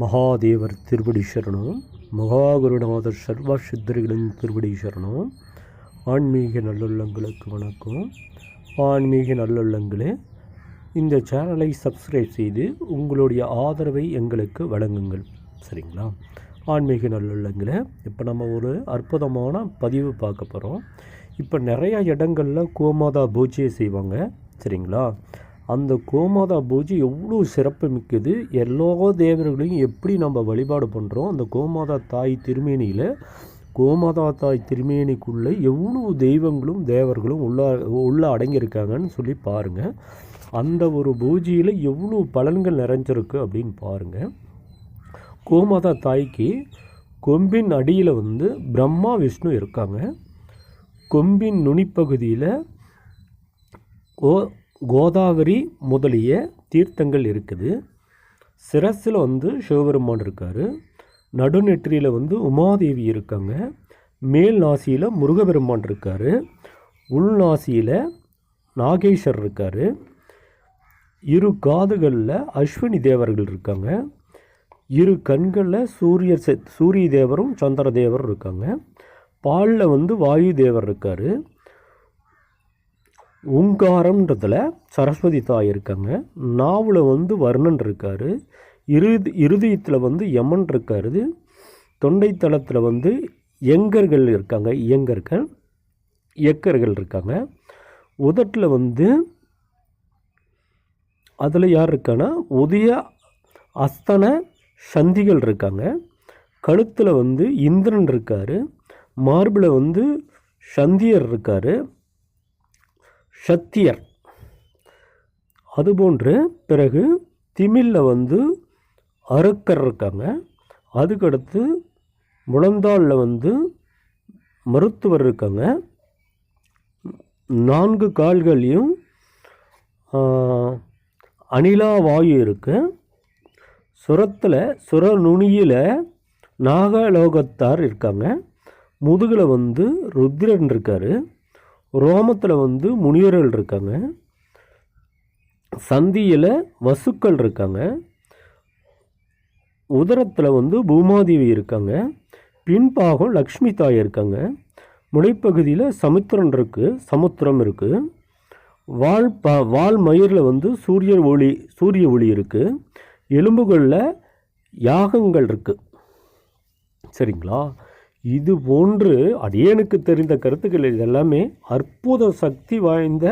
மகாதேவர் திருவடி சரணம் மகாகுருநாதர் சர்வ சித்தர்களின் திருவடி சரணம் ஆன்மீக நல்லுள்ளங்களுக்கு வணக்கம். ஆன்மீக நல்லுள்ளங்களே இந்த சேனலை சப்ஸ்கிரைப் செய்து உங்களுடைய ஆதரவை எங்களுக்கு வழங்குங்கள். சரிங்களா? ஆன்மீக நல்லுள்ளங்களே இப்போ நம்ம ஒரு அற்புதமான பதிவு பார்க்க போகிறோம் இப்போ நிறையா இடங்களில் கோமாதா பூஜையை செய்வாங்க. சரிங்களா? அந்த கோமாதா பூஜை எவ்வளோ சிறப்பு மிக்கது எல்லா தேவர்களையும் எப்படி நம்ம வழிபாடு பண்ணுறோம் அந்த கோமாதா தாய் திருமேனியில் கோமாதா தாய் திருமேனிக்குள்ளே எவ்வளோ தெய்வங்களும் தேவர்களும் உள்ள உள்ளே அடங்கியிருக்காங்கன்னு சொல்லி பாருங்கள் அந்த ஒரு பூஜையில் எவ்வளோ பலன்கள் நிறைஞ்சிருக்கு அப்படின்னு பாருங்கள் கோமாதா தாய்க்கு கொம்பின் அடியில் வந்து பிரம்மா விஷ்ணு இருக்காங்க. கொம்பின் நுனிப்பகுதியில் கோ கோதாவரி முதலிய தீர்த்தங்கள் இருக்குது. சிரஸில் வந்து சிவபெருமான் இருக்கார். நடுநெற்றியில் வந்து உமாதேவி இருக்காங்க. மேல் நாசியில் முருகபெருமான் இருக்கார். உள்நாசியில் நாகேஸ்வர் இருக்கார். இரு காதுகளில் அஸ்வினி தேவர்கள் இருக்காங்க. இரு கண்களில் சூரிய சூரிய தேவரும் சந்திர தேவரும் இருக்காங்க. பாலில் வந்து வாயு தேவர் இருக்கார். உங்காரம்ன்றதில் சரஸ்வதி தாய் இருக்காங்க. நாவில் வந்து வர்ணன் இருக்கார். இறுதி இருதயத்தில் வந்து யமன் இருக்காரு. தொண்டை தளத்தில் வந்து எங்கர்கள் இருக்காங்க. இயங்கர்கள் எக்கர்கள் இருக்காங்க. உதட்டில் வந்து அதில் யார் இருக்கான்னா உதய அஸ்தன சந்திகள் இருக்காங்க. கழுத்தில் வந்து இந்திரன் இருக்கார். மார்பில் வந்து சந்தியர் இருக்கார். சத்தியர். அதுபோன்று பிறகு திமிழில் வந்து அருக்கர் இருக்காங்க. அதுக்கடுத்து முழந்தாளில் வந்து மருத்துவர் இருக்காங்க. நான்கு கால்களையும் அணிலா அனிலா வாயு இருக்குது சுரத்தில் சுர நுனியில் நாகலோகத்தார் இருக்காங்க. முதுகில் வந்து ருத்ரன் இருக்கார். ரோமத்தில் வந்து முனிவர்கள் இருக்காங்க. சந்தியில் வசுக்கள் இருக்காங்க. உதரத்தில் வந்து பூமாதேவி இருக்காங்க. பின்பாகம் லக்ஷ்மி தாய் இருக்காங்க. முளைப்பகுதியில் சமுத்திரம் இருக்குது சமுத்திரம் இருக்குது வால் ப வால் மயிரில் வந்து சூரிய ஒளி சூரிய ஒளி இருக்குது எலும்புகளில் யாகங்கள் இருக்குது சரிங்களா? இது போன்று அடியனுக்கு தெரிந்த கருத்துக்கள் இது எல்லாமே அற்புத சக்தி வாய்ந்த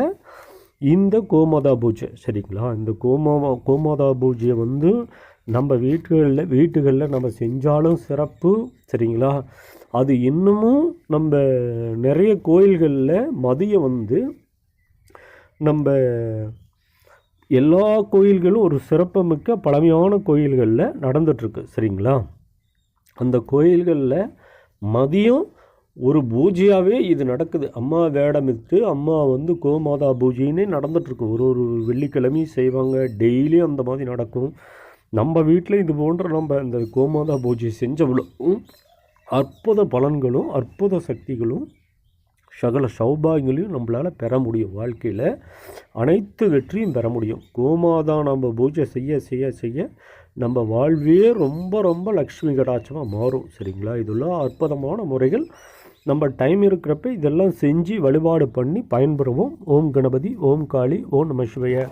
இந்த கோமாதா பூஜை சரிங்களா? இந்த கோமா கோமாதா பூஜையை வந்து நம்ம வீட்டுகளில் வீட்டுகளில் நம்ம செஞ்சாலும் சிறப்பு சரிங்களா? அது இன்னமும் நம்ம நிறைய கோயில்களில் மதியம் வந்து நம்ம எல்லா கோயில்களும் ஒரு சிறப்புமிக்க பழமையான கோயில்களில் நடந்துட்டுருக்கு சரிங்களா? அந்த கோயில்களில் மதியம் ஒரு பூஜையாகவே இது நடக்குது. அம்மா வேடமிட்டு அம்மா வந்து கோமாதா பூஜைன்னு நடந்துகிட்ருக்கு ஒரு ஒரு வெள்ளிக்கிழமையும் செய்வாங்க. டெய்லியும் அந்த மாதிரி நடக்கும். நம்ம வீட்டில் இது போன்ற நம்ம இந்த கோமாதா பூஜை செஞ்சவளும் அற்புத பலன்களும் அற்புத சக்திகளும் சகல சௌபாகியங்களையும் நம்மளால் பெற முடியும் வாழ்க்கையில். அனைத்து வெற்றியும் பெற முடியும். கோமாதா நம்ம பூஜை செய்ய செய்ய செய்ய நம்ம வாழ்வே ரொம்ப ரொம்ப லக்ஷ்மி கடாட்சமாக மாறும். சரிங்களா? இதெல்லாம் அற்புதமான முறைகள். நம்ம டைம் இருக்கிறப்ப இதெல்லாம் செஞ்சு வழிபாடு பண்ணி பயன்பெறுவோம். ஓம் கணபதி ஓம் காளி ஓம் நம சிவய.